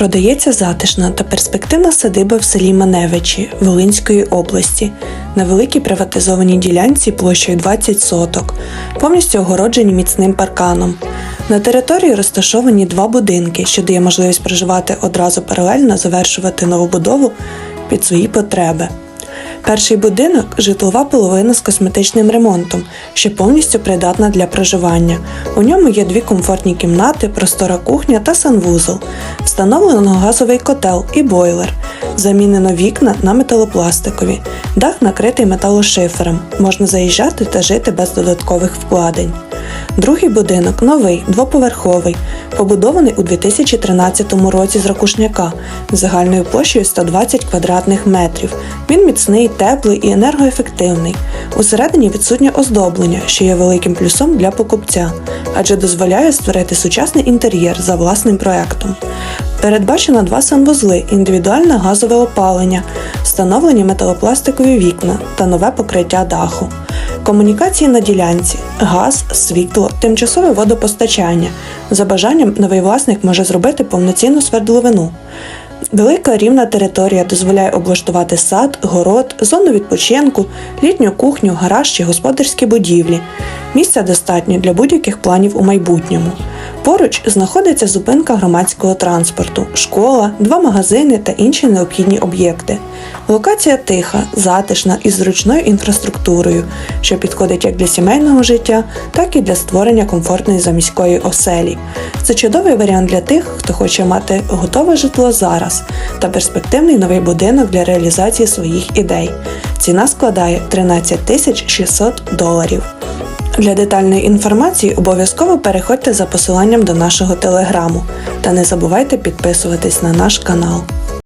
Продається затишна та перспективна садиба в селі Маневичі Волинської області на великій приватизованій ділянці площею 20 соток, повністю огороджені міцним парканом. На території розташовані два будинки, що дає можливість проживати одразу паралельно завершувати новобудову під свої потреби. Перший будинок житлова половина з косметичним ремонтом, що повністю придатна для проживання. У ньому є дві комфортні кімнати, простора кухня та санвузол. Встановлено газовий котел і бойлер. Замінено вікна на металопластикові. Дах накритий металошифером. Можна заїжджати та жити без додаткових вкладень. Другий будинок новий, двоповерховий, побудований у 2013 році з ракушняка з загальною площею 120 квадратних метрів. Він міцний, теплий і енергоефективний. Усередині відсутнє оздоблення, що є великим плюсом для покупця, адже дозволяє створити сучасний інтер'єр за власним проектом. Передбачено два санвузли, індивідуальне газове опалення, встановлені металопластикові вікна та нове покриття даху. Комунікації на ділянці, газ, світло, тимчасове водопостачання. За бажанням новий власник може зробити повноцінну свердловину. Велика рівна територія дозволяє облаштувати сад, город, зону відпочинку, літню кухню, гараж чи господарські будівлі. Місця достатньо для будь-яких планів у майбутньому. Поруч знаходиться зупинка громадського транспорту, школа, два магазини та інші необхідні об'єкти. Локація тиха, затишна і зручною інфраструктурою, що підходить як для сімейного життя, так і для створення комфортної заміської оселі. Це чудовий варіант для тих, хто хоче мати готове житло зараз та перспективний новий будинок для реалізації своїх ідей. Ціна складає 13 тисяч 600 доларів. Для детальної інформації обов'язково переходьте за посиланням до нашого телеграму та не забувайте підписуватись на наш канал.